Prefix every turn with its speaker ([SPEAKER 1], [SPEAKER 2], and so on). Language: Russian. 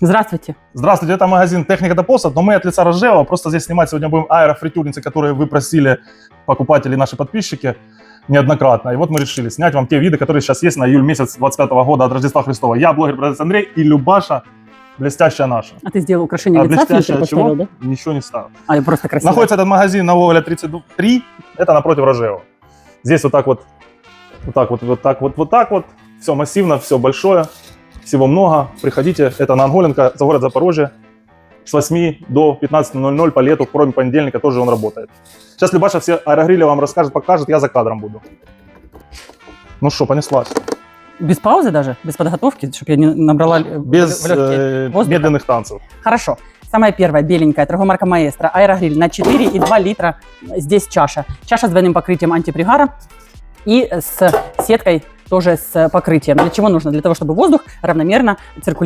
[SPEAKER 1] Здравствуйте.
[SPEAKER 2] Здравствуйте, это магазин Техника до посад, но мы от лица Рожева просто здесь снимать сегодня будем аэрофритюрницы, которые вы просили покупатели, наши подписчики неоднократно. И вот мы решили снять вам те виды, которые сейчас есть на июль месяц 25 года от Рождества Христова. Я блогер продавец Андрей и Любаша блестящая наша.
[SPEAKER 1] А ты сделал украшение
[SPEAKER 2] А
[SPEAKER 1] лица,
[SPEAKER 2] блестящая чего?
[SPEAKER 1] да?
[SPEAKER 2] Ничего не ставил.
[SPEAKER 1] А, я просто красиво.
[SPEAKER 2] Находится этот магазин на Гоголя 33, это напротив Рожева. Здесь вот так вот, вот так вот, вот так вот, вот так вот. Все массивно, все большое, всего много. Приходите, это на Анголенко, за город Запорожье. С 8 до 15.00 по лету, кроме понедельника, тоже он работает. Сейчас Любаша все аэрогрили вам расскажет, покажет, я за кадром буду. Ну что, понеслась.
[SPEAKER 1] Без паузы даже? Без подготовки? Чтобы я не набрала э,
[SPEAKER 2] Без э, медленных танцев.
[SPEAKER 1] Хорошо. Самая первая, беленькая, торговая марка Маэстро, аэрогриль на 4,2 литра. Здесь чаша. Чаша с двойным покрытием антипригара и с сеткой тоже с покрытием. Для чего нужно? Для того, чтобы воздух равномерно циркулировал